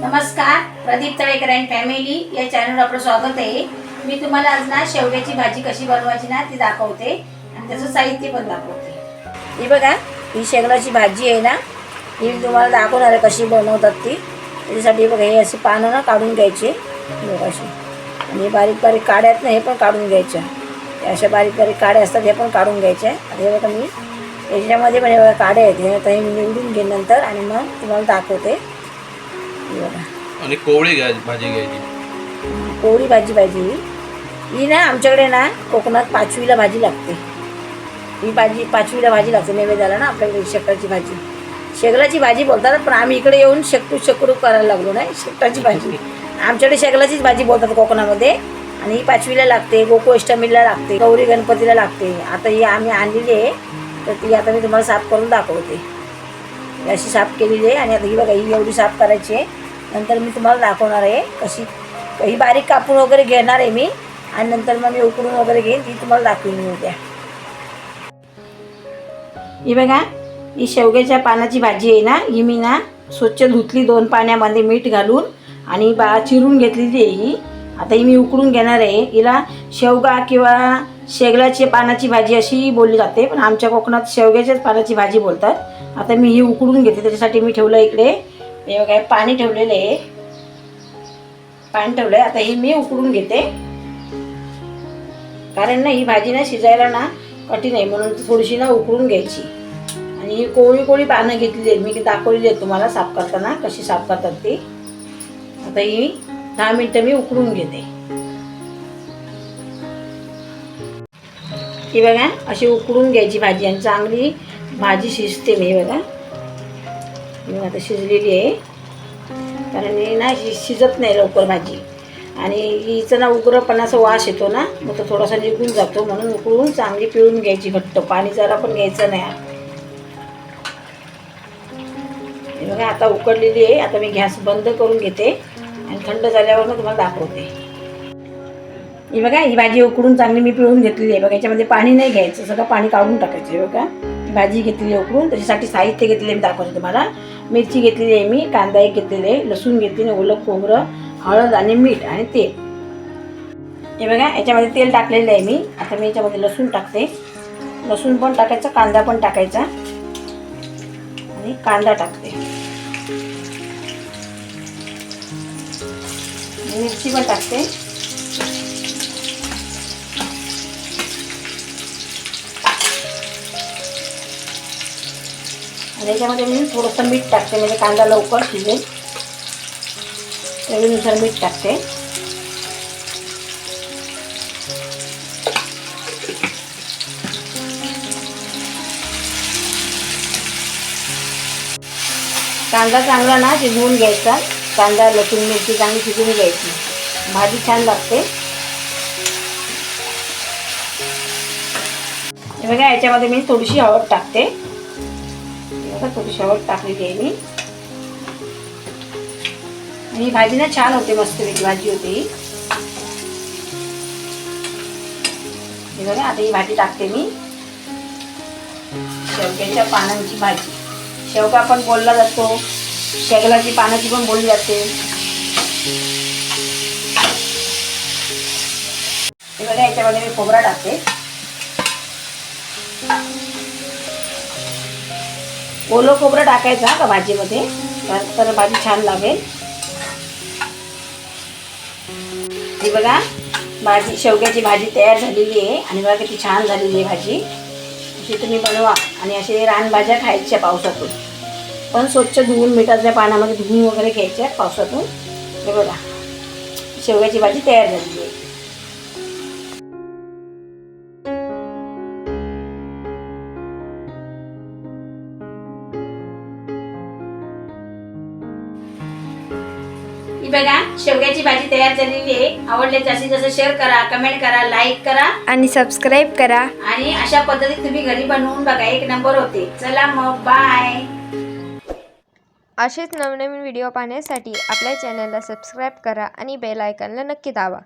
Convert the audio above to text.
नमस्कार Pradeep Talekar and family या चॅनलवर आपलं स्वागत आहे. मी तुम्हाला आज ना शेवग्याची भाजी कशी बनवायची ना ती दाखवते आणि त्याचं साहित्य पण दाखवते. ही बघा ही शेंगदाची भाजी आहे ना ही मी तुम्हाला दाखवणार आहे कशी बनवतात ती. त्याच्यासाठी बघा हे अशी पानं ना काढून घ्यायची. लोकांशी अशी. आणि हे बारीक बारीक काड्यात आहेत ना हे पण काढून घ्यायच्या अशा बारीक बारीक काड्या असतात हे पण काढून घ्यायच्या आणि हे बघा मी याच्यामध्ये पण हे बघा काड्या आहेत. हे आता हे मी निवडून घेईन नंतर आणि मग तुम्हाला दाखवते. आणि कोवळी भाजी घ्यायची. कोवळी भाजी पाहिजे ही. ना आमच्याकडे ना कोकणात पाचवीला भाजी लागते. ही भाजी पाचवीला भाजी लागते नैवेद्याला ना आपल्याकडे शेकटाची भाजी. शेगलाची भाजी बोलतात पण आम्ही इकडे येऊन शेकटू शेकडू करायला लागलो नाही शेकटाची भाजी. आमच्याकडे शेगलाचीच भाजी बोलतात कोकणामध्ये. आणि ही पाचवीला लागते गोकुष्टमीला लागते गौरी गणपतीला लागते. आता ही आम्ही आणलेली आहे तर ती आता मी तुम्हाला साफ करून दाखवते. अशी साफ केलेली आहे आणि आता ही बघा ही एवढी साफ करायची आहे. नंतर मी तुम्हाला दाखवणार आहे कशी ही बारीक कापून वगैरे घेणार आहे मी. आणि नंतर मग मी उकडून वगैरे घेईन ती तुम्हाला दाखवून मी उद्या. ही बघा ही शेवग्याच्या पानाची भाजी आहे ना ही मी ना स्वच्छ धुतली दोन पाण्यामध्ये मीठ घालून आणि बा चिरून घेतलेली आहे ही. आता ही मी उकडून घेणार आहे. हिला शेवगा किंवा शेगलाची पानाची भाजी अशी बोलली जाते पण आमच्या कोकणात शेवग्याच्याच पानाची भाजी बोलतात. आता मी ही उकडून घेते त्याच्यासाठी मी ठेवलं इकडे. हे बघा पाणी ठेवलेलं आहे. पाणी ठेवलं आहे आता हे मी उकडून घेते. कारण ना ही भाजी ना शिजायला ना कठीण आहे. म्हणून थोडीशी ना उकडून घ्यायची. आणि ही कोळी कोळी पानं घेतलेली आहेत. मी दाखवलेली आहेत तुम्हाला. साफ करताना कशी साफ करतात ती. आता ही दहा मिनटं मी उकडून घेते. ही बघा अशी उकडून घ्यायची भाजी. आणि चांगली भाजी शिजते मी बघा. मी आता शिजलेली आहे. कारण ही ना शिजत नाही लवकर भाजी. आणि हिचं ना उग्रपणाचा वास येतो ना मग तो थोडासा निघून जातो. म्हणून उकळून चांगली पिळून घ्यायची घट्ट. पाणी जरा पण घ्यायचं नाही. बघा आता उकडलेली आहे. आता मी गॅस बंद करून घेते. आणि थंड झाल्यावर मग तुम्हाला दाखवते. ही बघा ही भाजी उकडून चांगली मी पिळून घेतलेली आहे. बघा याच्यामध्ये पाणी नाही घ्यायचं. सगळं पाणी काढून टाकायचं आहे बघा. भाजी घेतलेली आहे उकडून त्याच्यासाठी साहित्य घेतलेले मी दाखवते तुम्हाला. मिरची घेतलेली आहे मी कांदा एक घेतलेले आहे लसूण घेतलेली ओलं खोबरं हळद आणि मीठ आणि तेल. हे बघा याच्यामध्ये तेल टाकलेलं आहे मी. आता मी याच्यामध्ये लसूण टाकते. लसूण पण टाकायचा कांदा पण टाकायचा. आणि कांदा टाकते. मिरची पण टाकते. याच्यामध्ये मी थोडंसं मीठ टाकते म्हणजे कांदा लवकर शिजेल. चवीनुसार मीठ टाकते. कांदा चांगला ना शिजवून घ्यायचा. कांदा लसूण मिरची चांगली शिजवून घ्यायची. भाजी छान लागते. बघा याच्यामध्ये मी थोडीशी हळद टाकते. आता बघा थोडीशी टाकलेली आहे मी. आणि ही भाजी ना छान होते मस्त वेगळी भाजी होते ही. बघा आता ही भाजी टाकते मी. शेवग्याच्या पानांची भाजी. शेवगा पण बोलला जातो. शेगलाची पानाची पण बोलली जाते. बघा याच्यामध्ये मी खोबरा टाकते. ओलं खोबरं टाकायचं हा का भाजीमध्ये? तर- भाजी छान लागेल. ही बघा भाजी शेवग्याची भाजी तयार झालेली आहे आणि बघा किती छान झालेली आहे भाजी. अशी तुम्ही बनवा आणि असे रानभाज्या खायच्या पावसातून. पण स्वच्छ धुवून मिठाच्या पाण्यामध्ये धुवून वगैरे घ्यायच्या पावसातून. हे बघा शेवग्याची भाजी तयार झालेली आहे. ही बघा शेवग्याची भाजी तयार झालेली आहे. आवडले जास्तीत जास्त शेअर करा कमेंट करा लाईक करा. आणि सबस्क्राईब करा. आणि अशा पद्धतीत तुम्ही घरी बनवून बघा एक नंबर होते. चला मग बाय असेच नवनवीन व्हिडिओ पाहण्यासाठी आपल्या चॅनलला सबस्क्राईब करा आणि बेल आयकॉनला नक्की दाबा.